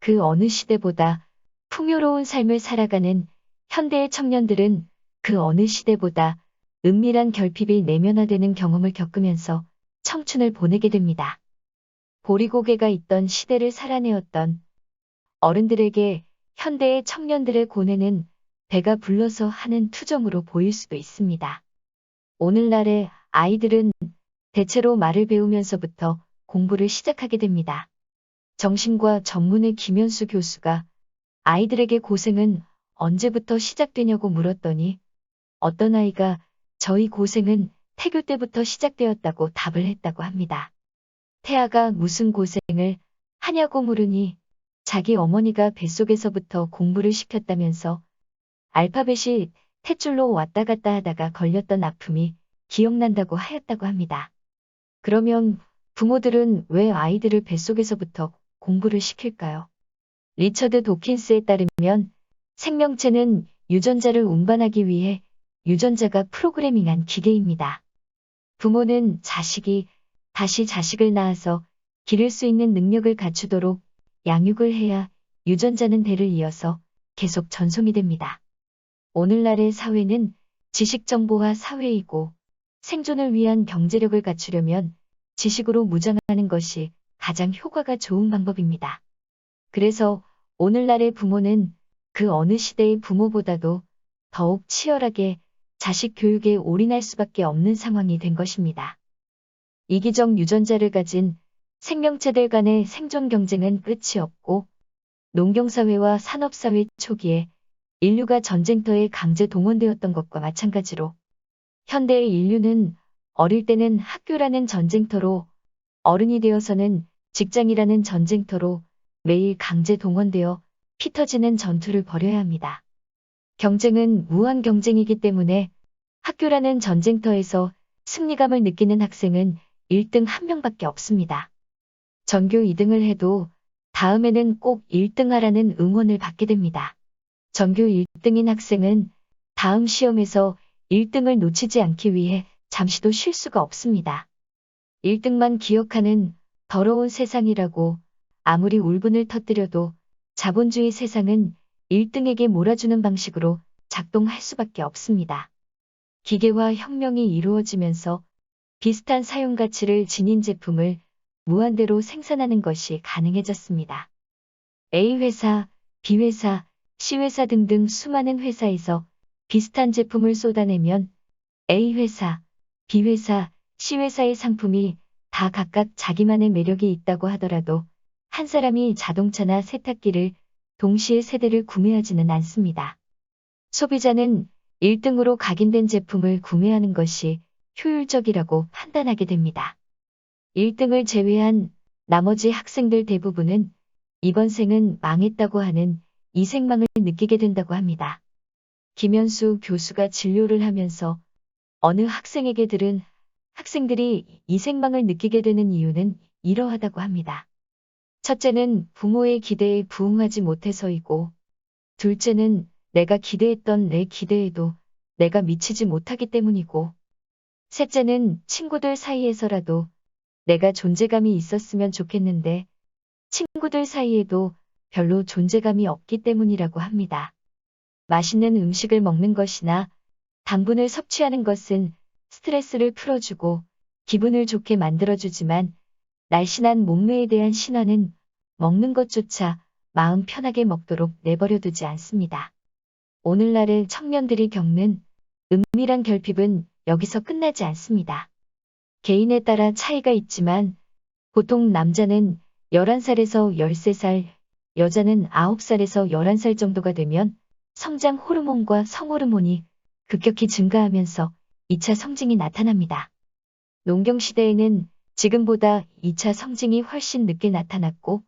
그 어느 시대보다 풍요로운 삶을 살아가는 현대의 청년들은 그 어느 시대보다 은밀한 결핍이 내면화되는 경험을 겪으면서 청춘을 보내게 됩니다. 보리고개가 있던 시대를 살아내었던 어른들에게 현대의 청년들의 고뇌는 배가 불러서 하는 투정으로 보일 수도 있습니다. 오늘날의 아이들은 대체로 말을 배우면서부터 공부를 시작하게 됩니다. 정신과 전문의 김현수 교수가 아이들에게 고생은 언제부터 시작되냐고 물었더니 어떤 아이가 저희 고생은 태교 때부터 시작되었다고 답을 했다고 합니다. 태아가 무슨 고생을 하냐고 물으니 자기 어머니가 뱃속에서부터 공부를 시켰다면서 알파벳이 탯줄로 왔다 갔다 하다가 걸렸던 아픔이 기억난다고 하였다고 합니다. 그러면 부모들은 왜 아이들을 뱃속에서부터 공부를 시킬까요? 리처드 도킨스에 따르면 생명체는 유전자를 운반하기 위해 유전자가 프로그래밍한 기계입니다. 부모는 자식이 다시 자식을 낳아서 기를 수 있는 능력을 갖추도록 양육을 해야 유전자는 대를 이어서 계속 전송이 됩니다. 오늘날의 사회는 지식정보화 사회이고 생존을 위한 경제력을 갖추려면 지식으로 무장하는 것이 가장 효과가 좋은 방법입니다. 그래서 오늘날의 부모는 그 어느 시대의 부모보다도 더욱 치열하게 자식 교육에 올인할 수밖에 없는 상황이 된 것입니다. 이기적 유전자를 가진 생명체들 간의 생존 경쟁은 끝이 없고 농경사회와 산업사회 초기에 인류가 전쟁터에 강제 동원되었던 것과 마찬가지로 현대의 인류는 어릴 때는 학교라는 전쟁터로 어른이 되어서는 직장이라는 전쟁터로 매일 강제 동원되어 피 터지는 전투를 벌여야 합니다. 경쟁은 무한 경쟁이기 때문에 학교라는 전쟁터에서 승리감을 느끼는 학생은 1등 한 명밖에 없습니다. 전교 2등을 해도 다음에는 꼭 1등 하라는 응원을 받게 됩니다. 전교 1등인 학생은 다음 시험에서 1등을 놓치지 않기 위해 잠시도 쉴 수가 없습니다. 1등만 기억하는 더러운 세상이라고 아무리 울분을 터뜨려도 자본주의 세상은 1등에게 몰아주는 방식으로 작동할 수밖에 없습니다. 기계화 혁명이 이루어지면서 비슷한 사용 가치를 지닌 제품을 무한대로 생산하는 것이 가능해졌습니다. A회사, B회사, C회사 등등 수많은 회사에서 비슷한 제품을 쏟아내면 A회사, B회사, C회사의 상품이 다 각각 자기만의 매력이 있다고 하더라도 한 사람이 자동차나 세탁기를 동시에 세대를 구매하지는 않습니다. 소비자는 1등으로 각인된 제품을 구매하는 것이 효율적이라고 판단하게 됩니다. 1등을 제외한 나머지 학생들 대부분은 이번 생은 망했다고 하는 이 생망을 느끼게 된다고 합니다. 김현수 교수가 진료를 하면서 어느 학생에게 들은 학생들이 이 생망을 느끼게 되는 이유는 이러하다고 합니다. 첫째는 부모의 기대에 부응하지 못해서이고, 둘째는 내가 기대했던 내 기대에도 내가 미치지 못하기 때문이고, 셋째는 친구들 사이에서라도 내가 존재감이 있었으면 좋겠는데, 친구들 사이에도 별로 존재감이 없기 때문이라고 합니다. 맛있는 음식을 먹는 것이나 당분을 섭취하는 것은 스트레스를 풀어주고 기분을 좋게 만들어주지만 날씬한 몸매에 대한 신화는 먹는 것조차 마음 편하게 먹도록 내버려 두지 않습니다. 오늘날의 청년들이 겪는 은밀한 결핍은 여기서 끝나지 않습니다. 개인에 따라 차이가 있지만 보통 남자는 11살에서 13살, 여자는 9살에서 11살 정도가 되면 성장 호르몬과 성호르몬이 급격히 증가하면서 2차 성징이 나타납니다. 농경시대에는 지금보다 2차 성징이 훨씬 늦게 나타났고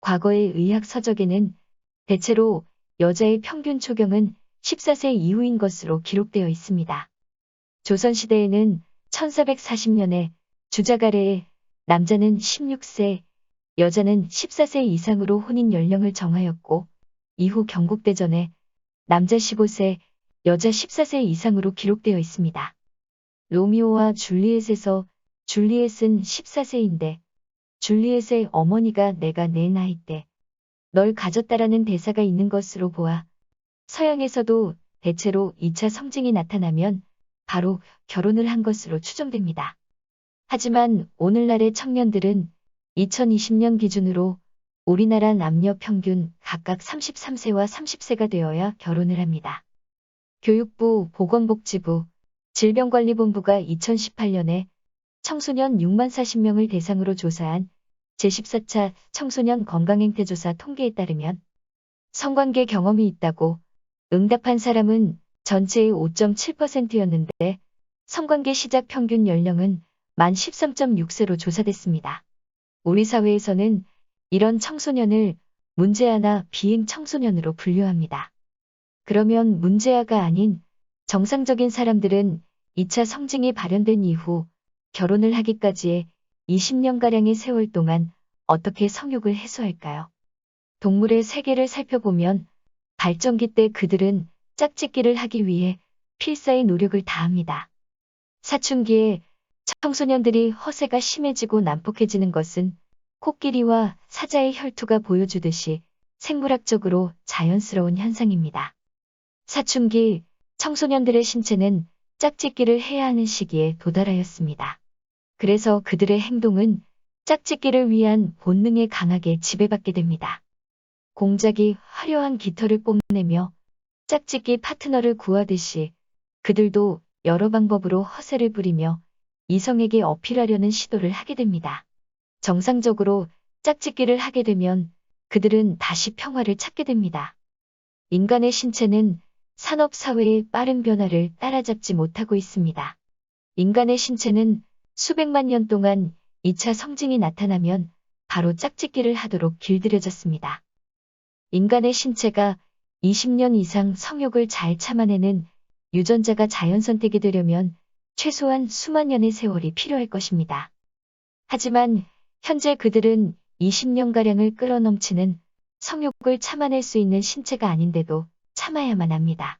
과거의 의학 서적에는 대체로 여자의 평균 초경은 14세 이후인 것으로 기록되어 있습니다. 조선시대에는 1440년에 주자가래에 남자는 16세, 여자는 14세 이상으로 혼인 연령을 정하였고 이후 경국대전에 남자 15세, 여자 14세 이상으로 기록되어 있습니다. 로미오와 줄리엣에서 줄리엣은 14세인데 줄리엣의 어머니가 내가 내 나이 때 널 가졌다라는 대사가 있는 것으로 보아 서양에서도 대체로 2차 성징이 나타나면 바로 결혼을 한 것으로 추정됩니다. 하지만 오늘날의 청년들은 2020년 기준으로 우리나라 남녀 평균 각각 33세와 30세가 되어야 결혼을 합니다. 교육부, 보건복지부, 질병관리본부가 2018년에 청소년 6만 40명을 대상으로 조사한 제14차 청소년 건강행태조사 통계에 따르면 성관계 경험이 있다고 응답한 사람은 전체의 5.7%였는데 성관계 시작 평균 연령은 만 13.6세로 조사됐습니다. 우리 사회에서는 이런 청소년을 문제아나 비행 청소년으로 분류합니다. 그러면 문제아가 아닌 정상적인 사람들은 2차 성징이 발현된 이후 결혼을 하기까지의 20년가량의 세월 동안 어떻게 성욕을 해소할까요? 동물의 세계를 살펴보면 발전기 때 그들은 짝짓기를 하기 위해 필사의 노력을 다합니다. 사춘기에 청소년들이 허세가 심해지고 난폭해지는 것은 코끼리와 사자의 혈투가 보여주듯이 생물학적으로 자연스러운 현상입니다. 사춘기 청소년들의 신체는 짝짓기를 해야 하는 시기에 도달하였습니다. 그래서 그들의 행동은 짝짓기를 위한 본능에 강하게 지배받게 됩니다. 공작이 화려한 깃털을 뽐내며 짝짓기 파트너를 구하듯이 그들도 여러 방법으로 허세를 부리며 이성에게 어필하려는 시도를 하게 됩니다. 정상적으로 짝짓기를 하게 되면 그들은 다시 평화를 찾게 됩니다. 인간의 신체는 산업사회의 빠른 변화를 따라잡지 못하고 있습니다. 인간의 신체는 수백만 년 동안 2차 성징이 나타나면 바로 짝짓기를 하도록 길들여졌습니다. 인간의 신체가 20년 이상 성욕을 잘 참아내는 유전자가 자연 선택이 되려면 최소한 수만 년의 세월이 필요할 것입니다. 하지만 현재 그들은 20년가량을 끌어넘치는 성욕을 참아낼 수 있는 신체가 아닌데도 참아야만 합니다.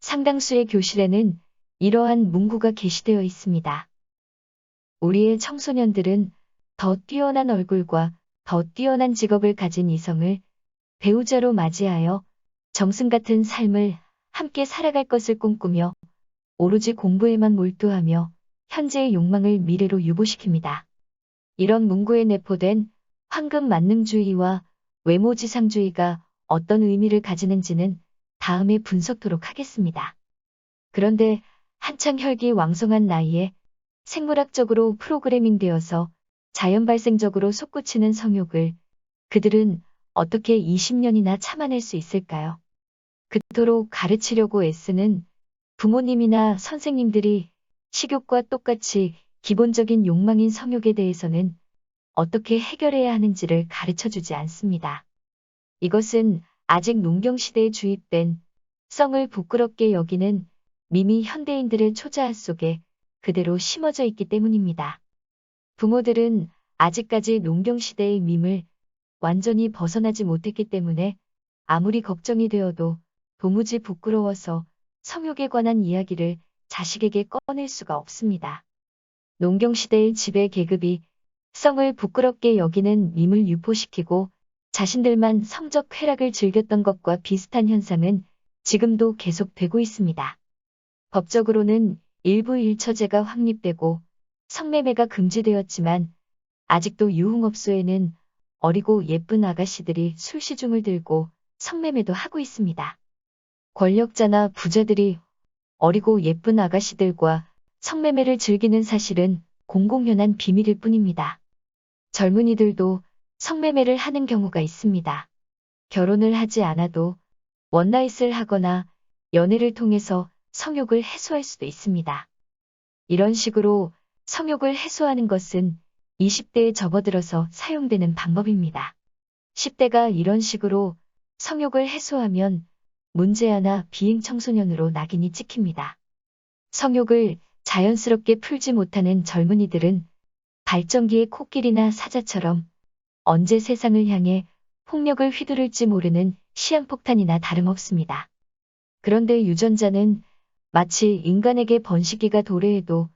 상당수의 교실에는 이러한 문구가 게시되어 있습니다. 우리의 청소년들은 더 뛰어난 얼굴과 더 뛰어난 직업을 가진 이성을 배우자로 맞이하여 정승 같은 삶을 함께 살아갈 것을 꿈꾸며 오로지 공부에만 몰두하며 현재의 욕망을 미래로 유보시킵니다. 이런 문구에 내포된 황금 만능주의와 외모지상주의가 어떤 의미를 가지는지는 다음에 분석토록 하겠습니다. 그런데 한창 혈기 왕성한 나이에 생물학적으로 프로그래밍 되어서 자연 발생적으로 솟구치는 성욕을 그들은 어떻게 20년이나 참아낼 수 있을까요? 그토록 가르치려고 애쓰는 부모님이나 선생님들이 식욕과 똑같이 기본적인 욕망인 성욕에 대해서는 어떻게 해결해야 하는지를 가르쳐 주지 않습니다. 이것은 아직 농경시대에 주입된 성을 부끄럽게 여기는 미미 현대인들의 초자아 속에 그대로 심어져 있기 때문입니다. 부모들은 아직까지 농경시대의 밈을 완전히 벗어나지 못했기 때문에 아무리 걱정이 되어도 도무지 부끄러워서 성욕에 관한 이야기를 자식에게 꺼낼 수가 없습니다. 농경시대의 지배 계급이 성을 부끄럽게 여기는 밈을 유포시키고 자신들만 성적 쾌락을 즐겼던 것과 비슷한 현상은 지금도 계속되고 있습니다. 법적으로는 일부 일처제가 확립되고 성매매가 금지되었지만 아직도 유흥업소에는 어리고 예쁜 아가씨들이 술시중을 들고 성매매도 하고 있습니다. 권력자나 부자들이 어리고 예쁜 아가씨들과 성매매를 즐기는 사실은 공공연한 비밀일 뿐입니다. 젊은이들도 성매매를 하는 경우가 있습니다. 결혼을 하지 않아도 원나잇을 하거나 연애를 통해서 성욕을 해소할 수도 있습니다. 이런 식으로 성욕을 해소하는 것은 20대에 접어들어서 사용되는 방법입니다. 10대가 이런 식으로 성욕을 해소하면 문제아나 비행 청소년으로 낙인이 찍힙니다. 성욕을 자연스럽게 풀지 못하는 젊은이들은 발전기의 코끼리나 사자처럼 언제 세상을 향해 폭력을 휘두를지 모르는 시한폭탄이나 다름없습니다. 그런데 유전자는 마치 인간에게 번식기가 도래해도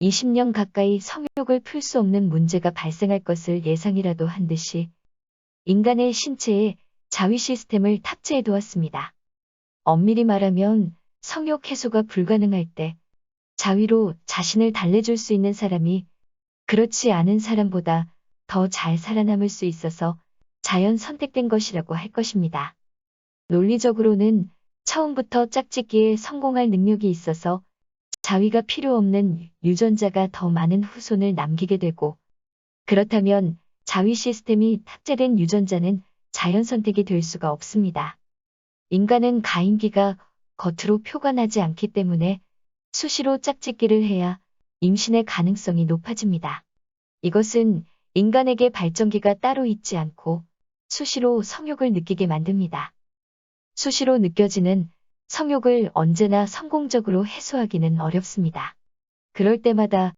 20년 가까이 성욕을 풀 수 없는 문제가 발생할 것을 예상이라도 한 듯이 인간의 신체에 자위 시스템을 탑재해 두었습니다. 엄밀히 말하면 성욕 해소가 불가능할 때 자위로 자신을 달래줄 수 있는 사람이 그렇지 않은 사람보다 더 잘 살아남을 수 있어서 자연 선택된 것이라고 할 것입니다. 논리적으로는 처음부터 짝짓기에 성공할 능력이 있어서 자위가 필요 없는 유전자가 더 많은 후손을 남기게 되고 그렇다면 자위 시스템이 탑재된 유전자는 자연 선택이 될 수가 없습니다. 인간은 가임기가 겉으로 표가 나지 않기 때문에 수시로 짝짓기를 해야 임신의 가능성이 높아집니다. 이것은 인간에게 발전기가 따로 있지 않고 수시로 성욕을 느끼게 만듭니다. 수시로 느껴지는 성욕을 언제나 성공적으로 해소하기는 어렵습니다. 그럴 때마다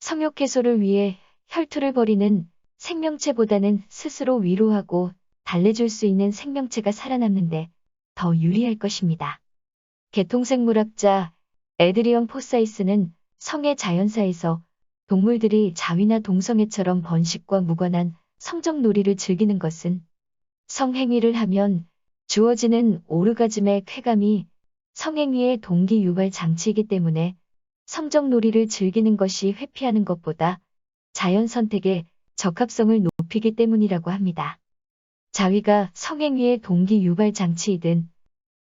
성욕 해소를 위해 혈투를 벌이는 생명체보다는 스스로 위로하고 달래줄 수 있는 생명체가 살아남는데 더 유리할 것입니다. 개통생물학자 에드리언 포사이스는 성의 자연사에서 동물들이 자위나 동성애처럼 번식과 무관한 성적 놀이를 즐기는 것은 성행위를 하면 주어지는 오르가즘의 쾌감이 성행위의 동기 유발 장치이기 때문에 성적 놀이를 즐기는 것이 회피하는 것보다 자연 선택의 적합성을 높이기 때문이라고 합니다. 자위가 성행위의 동기 유발 장치이든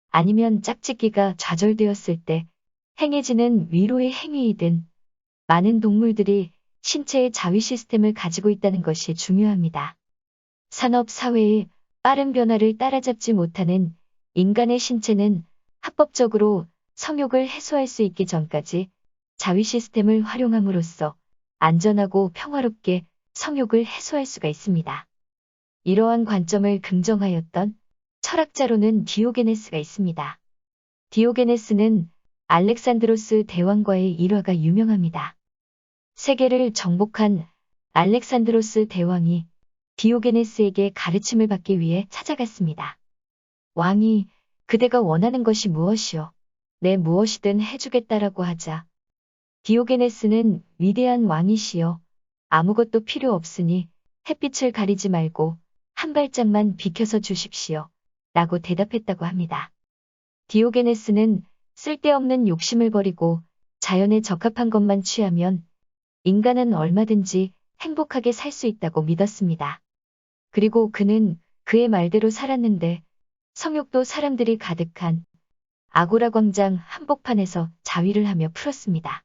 아니면 짝짓기가 좌절되었을 때 행해지는 위로의 행위이든 많은 동물들이 신체의 자위 시스템을 가지고 있다는 것이 중요합니다. 산업 사회의 빠른 변화를 따라잡지 못하는 인간의 신체는 합법적으로 성욕을 해소할 수 있기 전까지 자위 시스템을 활용함으로써 안전하고 평화롭게 성욕을 해소할 수가 있습니다. 이러한 관점을 긍정하였던 철학자로는 디오게네스가 있습니다. 디오게네스는 알렉산드로스 대왕과의 일화가 유명합니다. 세계를 정복한 알렉산드로스 대왕이 디오게네스에게 가르침을 받기 위해 찾아갔습니다. 왕이 그대가 원하는 것이 무엇이오? 내 무엇이든 해주겠다라고 하자. 디오게네스는 위대한 왕이시여 아무것도 필요 없으니 햇빛을 가리지 말고 한 발짝만 비켜서 주십시오. 라고 대답했다고 합니다. 디오게네스는 쓸데없는 욕심을 버리고 자연에 적합한 것만 취하면 인간은 얼마든지 행복하게 살 수 있다고 믿었습니다. 그리고 그는 그의 말대로 살았는데 성욕도 사람들이 가득한 아고라 광장 한복판에서 자위를 하며 풀었습니다.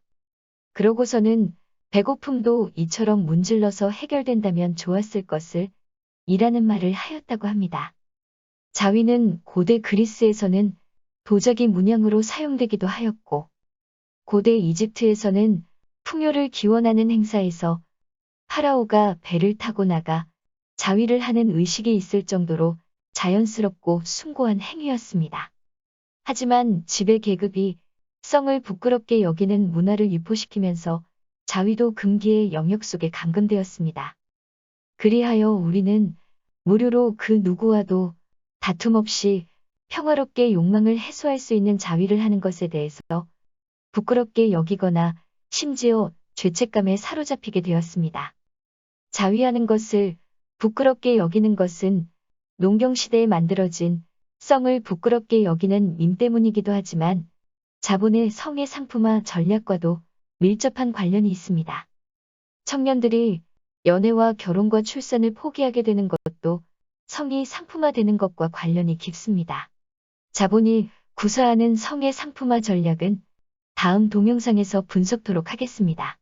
그러고서는 배고픔도 이처럼 문질러서 해결된다면 좋았을 것을 이라는 말을 하였다고 합니다. 자위는 고대 그리스에서는 도자기 문양으로 사용되기도 하였고 고대 이집트에서는 풍요를 기원하는 행사에서 파라오가 배를 타고 나가 자위를 하는 의식이 있을 정도로 자연스럽고 숭고한 행위였습니다. 하지만 지배 계급이 성을 부끄럽게 여기는 문화를 유포시키면서 자위도 금기의 영역 속에 감금되었습니다. 그리하여 우리는 무료로 그 누구와도 다툼 없이 평화롭게 욕망을 해소할 수 있는 자위를 하는 것에 대해서 부끄럽게 여기거나 심지어 죄책감에 사로잡히게 되었습니다. 자위하는 것을 부끄럽게 여기는 것은 농경시대에 만들어진 성을 부끄럽게 여기는 임 때문이기도 하지만 자본의 성의 상품화 전략과도 밀접한 관련이 있습니다. 청년들이 연애와 결혼과 출산을 포기하게 되는 것도 성이 상품화되는 것과 관련이 깊습니다. 자본이 구사하는 성의 상품화 전략은 다음 동영상에서 분석토록 하겠습니다.